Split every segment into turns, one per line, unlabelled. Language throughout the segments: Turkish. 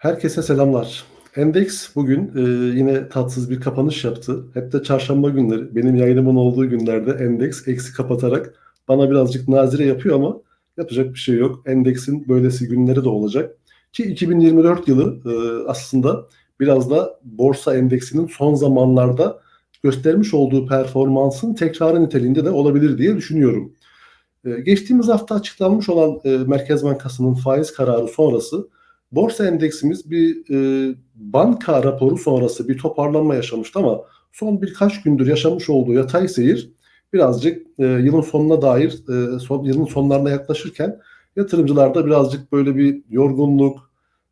Herkese selamlar. Endeks bugün e, yine tatsız bir kapanış yaptı. Hep de çarşamba günleri benim yayınımın olduğu günlerde endeks eksi kapatarak bana birazcık nazire yapıyor ama yapacak bir şey yok. Endeksin böylesi günleri de olacak. Ki 2024 yılı e, aslında biraz da borsa endeksinin son zamanlarda göstermiş olduğu performansın tekrarı niteliğinde de olabilir diye düşünüyorum. E, geçtiğimiz hafta açıklanmış olan e, Merkez Bankası'nın faiz kararı sonrası Borsa endeksimiz bir e, banka raporu sonrası bir toparlanma yaşamıştı ama son birkaç gündür yaşamış olduğu yatay seyir birazcık e, yılın sonuna dair e, son, yılın sonlarına yaklaşırken yatırımcılarda birazcık böyle bir yorgunluk,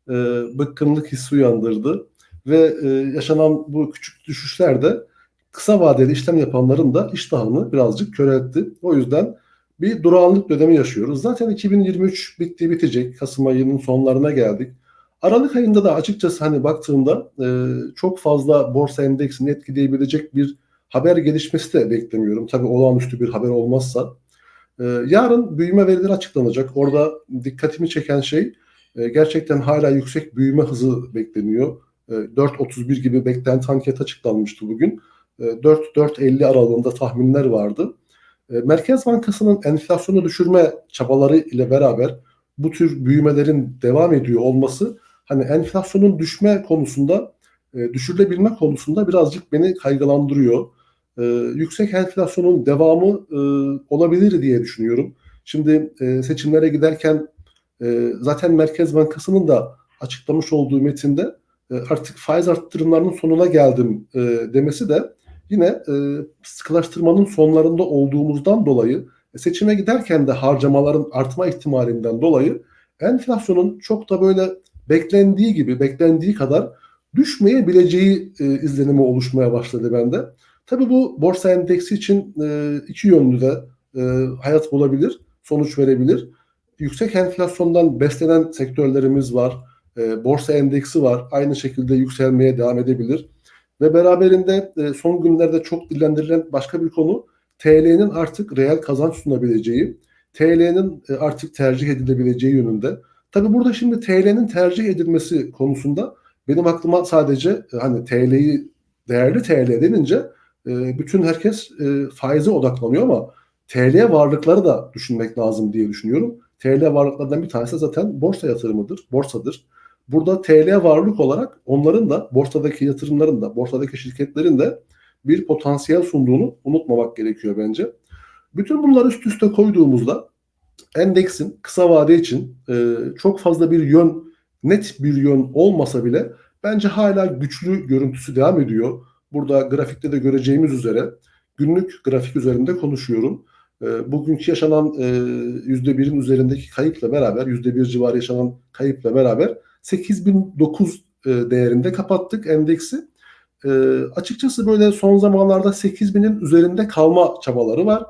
e, bıkkınlık hissi uyandırdı ve e, yaşanan bu küçük düşüşler de kısa vadeli işlem yapanların da iştahını birazcık köreltti. O yüzden bir durağanlık dönemi yaşıyoruz. Zaten 2023 bitti bitecek. Kasım ayının sonlarına geldik. Aralık ayında da açıkçası hani baktığımda e, çok fazla borsa endeksini etkileyebilecek bir haber gelişmesi de beklemiyorum. Tabii olağanüstü bir haber olmazsa. E, yarın büyüme verileri açıklanacak. Orada dikkatimi çeken şey e, gerçekten hala yüksek büyüme hızı bekleniyor. E, 4.31 gibi beklenti anket açıklanmıştı bugün. E, 4-4.50 aralığında tahminler vardı. E, Merkez Bankası'nın enflasyonu düşürme çabaları ile beraber bu tür büyümelerin devam ediyor olması hani enflasyonun düşme konusunda e, düşürülebilme konusunda birazcık beni kaygılandırıyor. E, yüksek enflasyonun devamı olabilir diye düşünüyorum. Şimdi seçimlere giderken zaten Merkez Bankası'nın da açıklamış olduğu metinde artık faiz arttırımlarının sonuna geldim demesi de yine e, sıkılaştırmanın sonlarında olduğumuzdan dolayı e, seçime giderken de harcamaların artma ihtimalinden dolayı enflasyonun çok da böyle beklendiği gibi, beklendiği kadar düşmeyebileceği e, izlenimi oluşmaya başladı bende. Tabii bu borsa endeksi için e, iki yönlü de e, hayat bulabilir, sonuç verebilir. Yüksek enflasyondan beslenen sektörlerimiz var. E, borsa endeksi var. Aynı şekilde yükselmeye devam edebilir. Ve beraberinde e, son günlerde çok dillendirilen başka bir konu TL'nin artık reel kazanç sunabileceği, TL'nin e, artık tercih edilebileceği yönünde. Tabii burada şimdi TL'nin tercih edilmesi konusunda benim aklıma sadece e, hani TL'yi değerli TL denince e, bütün herkes e, faize odaklanıyor ama TL varlıkları da düşünmek lazım diye düşünüyorum. TL varlıklardan bir tanesi zaten borsa yatırımıdır, borsadır. Burada TL varlık olarak onların da borsadaki yatırımların da, borsadaki şirketlerin de bir potansiyel sunduğunu unutmamak gerekiyor bence. Bütün bunları üst üste koyduğumuzda endeksin kısa vade için e, çok fazla bir yön, net bir yön olmasa bile bence hala güçlü görüntüsü devam ediyor. Burada grafikte de göreceğimiz üzere günlük grafik üzerinde konuşuyorum. E, bugünkü yaşanan e, %1'in üzerindeki kayıpla beraber, %1 civarı yaşanan kayıpla beraber 8009 e, değerinde kapattık endeksi. E, açıkçası böyle son zamanlarda 8000'in üzerinde kalma çabaları var.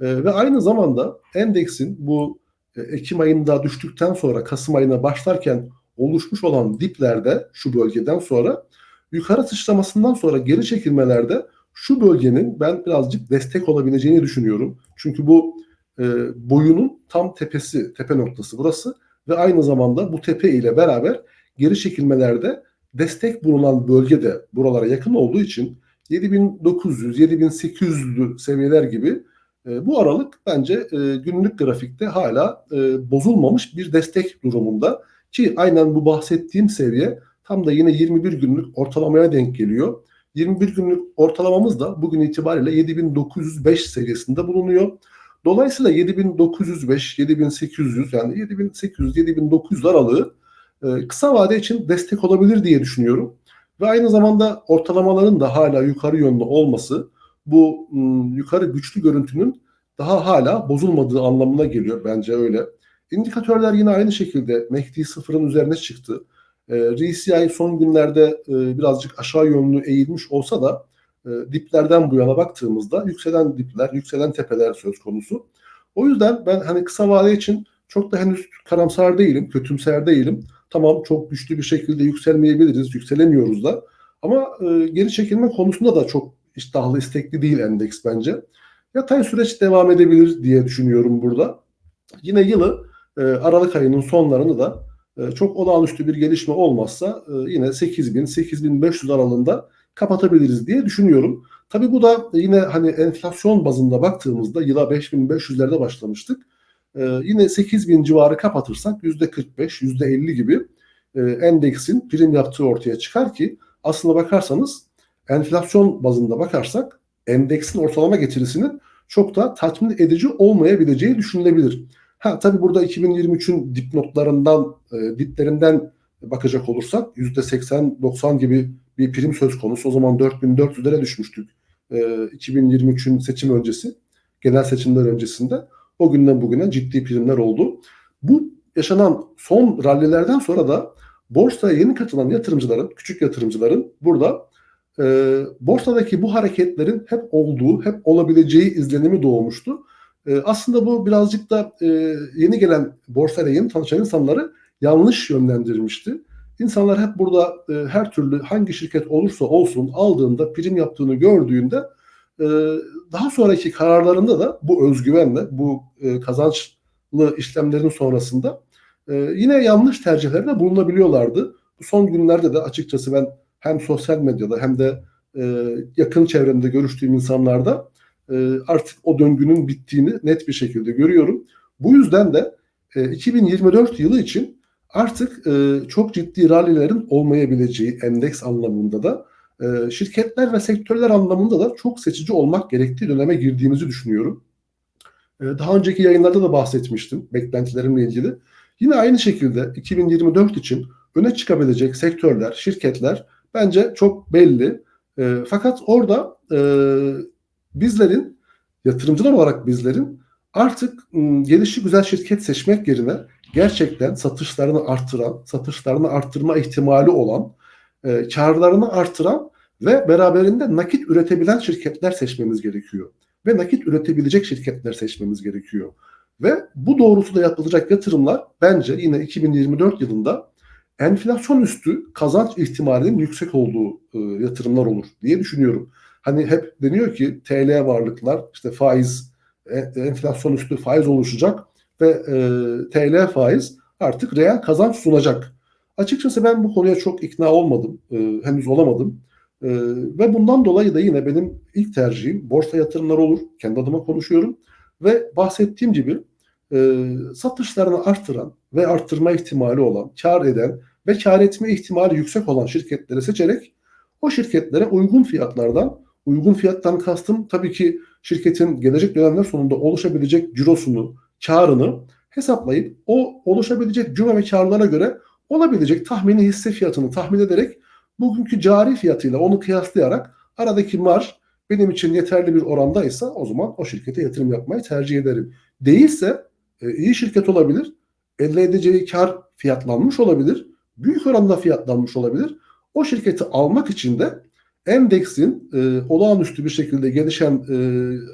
E, ve aynı zamanda endeksin bu e, Ekim ayında düştükten sonra Kasım ayına başlarken oluşmuş olan diplerde şu bölgeden sonra yukarı sıçramasından sonra geri çekilmelerde şu bölgenin ben birazcık destek olabileceğini düşünüyorum. Çünkü bu e, boyunun tam tepesi, tepe noktası burası ve aynı zamanda bu tepe ile beraber geri çekilmelerde destek bulunan bölgede buralara yakın olduğu için 7900, 7800'lü seviyeler gibi e, bu aralık bence e, günlük grafikte hala e, bozulmamış bir destek durumunda ki aynen bu bahsettiğim seviye tam da yine 21 günlük ortalamaya denk geliyor. 21 günlük ortalamamız da bugün itibariyle 7905 seviyesinde bulunuyor. Dolayısıyla 7905, 7800 yani 7800, 7900 aralığı e, kısa vade için destek olabilir diye düşünüyorum. Ve aynı zamanda ortalamaların da hala yukarı yönlü olması bu ım, yukarı güçlü görüntünün daha hala bozulmadığı anlamına geliyor bence öyle. İndikatörler yine aynı şekilde MACD sıfırın üzerine çıktı. E, RCI son günlerde e, birazcık aşağı yönlü eğilmiş olsa da e, diplerden bu yana baktığımızda yükselen dipler, yükselen tepeler söz konusu. O yüzden ben hani kısa vade için çok da henüz karamsar değilim, kötümser değilim. Tamam çok güçlü bir şekilde yükselmeyebiliriz, yükselemiyoruz da. Ama e, geri çekilme konusunda da çok iştahlı, istekli değil endeks bence. Yatay süreç devam edebilir diye düşünüyorum burada. Yine yılı e, Aralık ayının sonlarını da e, çok olağanüstü bir gelişme olmazsa e, yine 8000-8500 aralığında kapatabiliriz diye düşünüyorum. Tabii bu da yine hani enflasyon bazında baktığımızda yıla 5500'lerde başlamıştık. Ee, yine 8000 civarı kapatırsak %45, %50 gibi e, endeksin prim yaptığı ortaya çıkar ki aslında bakarsanız enflasyon bazında bakarsak endeksin ortalama getirisinin çok da tatmin edici olmayabileceği düşünülebilir. Ha tabii burada 2023'ün dipnotlarından, e, diplerinden bakacak olursak %80-90 gibi bir prim söz konusu. O zaman 4400'lere düşmüştük. E, 2023'ün seçim öncesi, genel seçimler öncesinde. O günden bugüne ciddi primler oldu. Bu yaşanan son rallilerden sonra da borsaya yeni katılan yatırımcıların, küçük yatırımcıların burada e, borsadaki bu hareketlerin hep olduğu, hep olabileceği izlenimi doğmuştu. E, aslında bu birazcık da e, yeni gelen borsayla yeni tanışan insanları yanlış yönlendirmişti. İnsanlar hep burada e, her türlü hangi şirket olursa olsun aldığında prim yaptığını gördüğünde e, daha sonraki kararlarında da bu özgüvenle, bu e, kazançlı işlemlerin sonrasında e, yine yanlış tercihlerde bulunabiliyorlardı. Bu son günlerde de açıkçası ben hem sosyal medyada hem de e, yakın çevremde görüştüğüm insanlarda e, artık o döngünün bittiğini net bir şekilde görüyorum. Bu yüzden de e, 2024 yılı için artık e, çok ciddi rallilerin olmayabileceği endeks anlamında da e, şirketler ve sektörler anlamında da çok seçici olmak gerektiği döneme girdiğimizi düşünüyorum. E, daha önceki yayınlarda da bahsetmiştim beklentilerimle ilgili. Yine aynı şekilde 2024 için öne çıkabilecek sektörler, şirketler bence çok belli. E, fakat orada e, bizlerin, yatırımcılar olarak bizlerin artık ıı, gelişi güzel şirket seçmek yerine gerçekten satışlarını arttıran, satışlarını arttırma ihtimali olan, e, karlarını artıran ve beraberinde nakit üretebilen şirketler seçmemiz gerekiyor. Ve nakit üretebilecek şirketler seçmemiz gerekiyor. Ve bu doğrultuda yapılacak yatırımlar bence yine 2024 yılında enflasyon üstü kazanç ihtimalinin yüksek olduğu e, yatırımlar olur diye düşünüyorum. Hani hep deniyor ki TL varlıklar işte faiz e, enflasyon üstü faiz oluşacak ve e, TL faiz artık reel kazanç sunacak. Açıkçası ben bu konuya çok ikna olmadım. E, henüz olamadım. E, ve bundan dolayı da yine benim ilk tercihim borsa yatırımları olur. Kendi adıma konuşuyorum. Ve bahsettiğim gibi e, satışlarını arttıran ve arttırma ihtimali olan, kar eden ve kar etme ihtimali yüksek olan şirketleri seçerek o şirketlere uygun fiyatlardan, uygun fiyattan kastım tabii ki şirketin gelecek dönemler sonunda oluşabilecek cirosunu, karını hesaplayıp o oluşabilecek cuma ve karlara göre olabilecek tahmini hisse fiyatını tahmin ederek bugünkü cari fiyatıyla onu kıyaslayarak aradaki marj benim için yeterli bir orandaysa o zaman o şirkete yatırım yapmayı tercih ederim. Değilse e, iyi şirket olabilir, elde edeceği kar fiyatlanmış olabilir, büyük oranda fiyatlanmış olabilir. O şirketi almak için de endeksin e, olağanüstü bir şekilde gelişen e,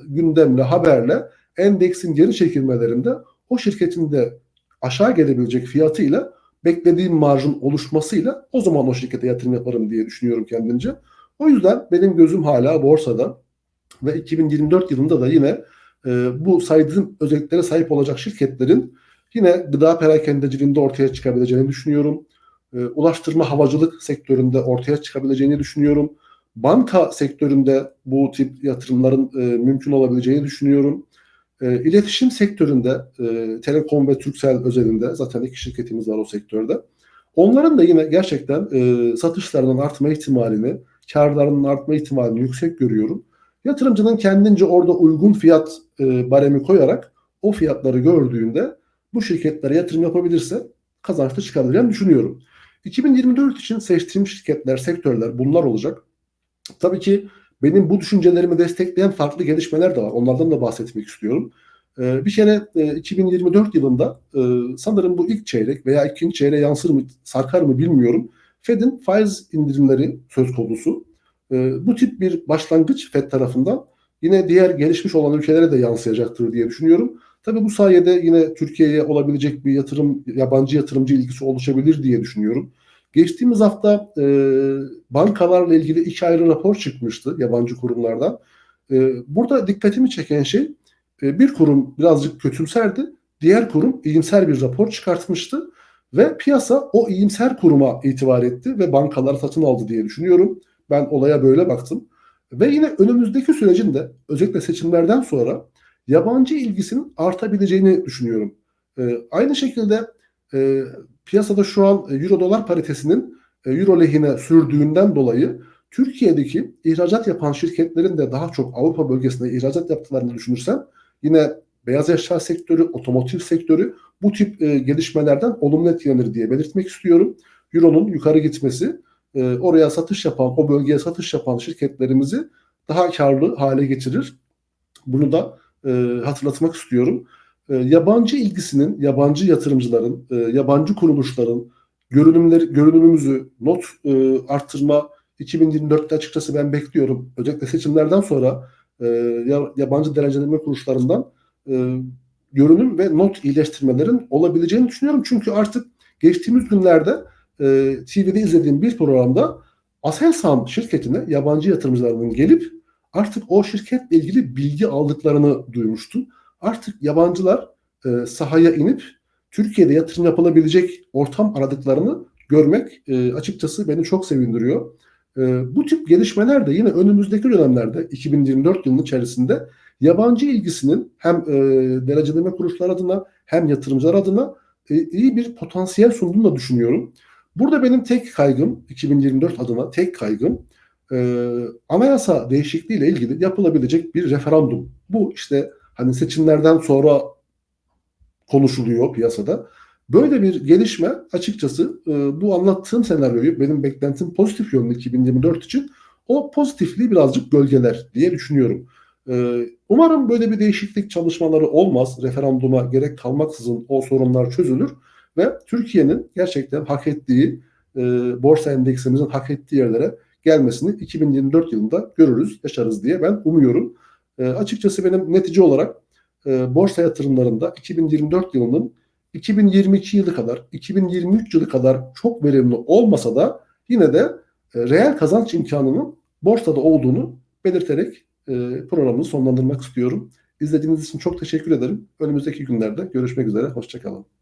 gündemle, haberle endeksin geri çekilmelerinde o şirketin de aşağı gelebilecek fiyatıyla beklediğim marjın oluşmasıyla o zaman o şirkete yatırım yaparım diye düşünüyorum kendince. O yüzden benim gözüm hala borsada ve 2024 yılında da yine e, bu saydığım özelliklere sahip olacak şirketlerin yine gıda perakendeciliğinde ortaya çıkabileceğini düşünüyorum. E, ulaştırma havacılık sektöründe ortaya çıkabileceğini düşünüyorum. Banka sektöründe bu tip yatırımların e, mümkün olabileceğini düşünüyorum. E, iletişim sektöründe, e, Telekom ve Turkcell özelinde zaten iki şirketimiz var o sektörde. Onların da yine gerçekten e, satışlarının artma ihtimalini, karlarının artma ihtimalini yüksek görüyorum. Yatırımcının kendince orada uygun fiyat e, baremi koyarak o fiyatları gördüğünde bu şirketlere yatırım yapabilirse kazançlı çıkabileceğini düşünüyorum. 2024 için seçtiğim şirketler, sektörler bunlar olacak. Tabii ki benim bu düşüncelerimi destekleyen farklı gelişmeler de var. Onlardan da bahsetmek istiyorum. Ee, bir kere e, 2024 yılında e, sanırım bu ilk çeyrek veya ikinci çeyreğe yansır mı, sarkar mı bilmiyorum. Fed'in faiz indirimleri söz konusu. E, bu tip bir başlangıç Fed tarafından yine diğer gelişmiş olan ülkelere de yansıyacaktır diye düşünüyorum. Tabii bu sayede yine Türkiye'ye olabilecek bir yatırım, yabancı yatırımcı ilgisi oluşabilir diye düşünüyorum. Geçtiğimiz hafta e, bankalarla ilgili iki ayrı rapor çıkmıştı yabancı kurumlardan. E, burada dikkatimi çeken şey e, bir kurum birazcık kötümserdi. Diğer kurum iyimser bir rapor çıkartmıştı. Ve piyasa o iyimser kuruma itibar etti ve bankalar satın aldı diye düşünüyorum. Ben olaya böyle baktım. Ve yine önümüzdeki sürecin de özellikle seçimlerden sonra yabancı ilgisinin artabileceğini düşünüyorum. Ee, aynı şekilde e, piyasada şu an euro dolar paritesinin e, euro lehine sürdüğünden dolayı Türkiye'deki ihracat yapan şirketlerin de daha çok Avrupa bölgesinde ihracat yaptıklarını düşünürsem yine beyaz eşya sektörü, otomotiv sektörü bu tip e, gelişmelerden olumlu etkilenir diye belirtmek istiyorum. Euro'nun yukarı gitmesi e, oraya satış yapan, o bölgeye satış yapan şirketlerimizi daha karlı hale getirir. Bunu da e, hatırlatmak istiyorum. E, yabancı ilgisinin, yabancı yatırımcıların, e, yabancı kuruluşların görünümleri, görünümümüzü not e, arttırma 2024'te açıkçası ben bekliyorum. Özellikle seçimlerden sonra e, yabancı derecelenme kuruluşlarından e, görünüm ve not iyileştirmelerin olabileceğini düşünüyorum. Çünkü artık geçtiğimiz günlerde e, TV'de izlediğim bir programda Aselsan şirketine yabancı yatırımcılarının gelip artık o şirketle ilgili bilgi aldıklarını duymuştum. Artık yabancılar e, sahaya inip Türkiye'de yatırım yapılabilecek ortam aradıklarını görmek e, açıkçası beni çok sevindiriyor. E, bu tip gelişmeler de yine önümüzdeki dönemlerde 2024 yılının içerisinde yabancı ilgisinin hem e, dereceleme kuruluşlar adına hem yatırımcılar adına e, iyi bir potansiyel sunduğunu da düşünüyorum. Burada benim tek kaygım 2024 adına tek kaygım e, anayasa değişikliği ile ilgili yapılabilecek bir referandum. Bu işte hani seçimlerden sonra konuşuluyor piyasada. Böyle bir gelişme açıkçası e, bu anlattığım senaryoyu benim beklentim pozitif yönlü 2024 için o pozitifliği birazcık gölgeler diye düşünüyorum. E, umarım böyle bir değişiklik çalışmaları olmaz. Referanduma gerek kalmaksızın o sorunlar çözülür ve Türkiye'nin gerçekten hak ettiği e, borsa endeksimizin hak ettiği yerlere gelmesini 2024 yılında görürüz, yaşarız diye ben umuyorum. E, açıkçası benim netice olarak e, borsa yatırımlarında 2024 yılının 2022 yılı kadar, 2023 yılı kadar çok verimli olmasa da yine de e, reel kazanç imkanının borsada olduğunu belirterek e, programımı sonlandırmak istiyorum. İzlediğiniz için çok teşekkür ederim. Önümüzdeki günlerde görüşmek üzere. Hoşçakalın.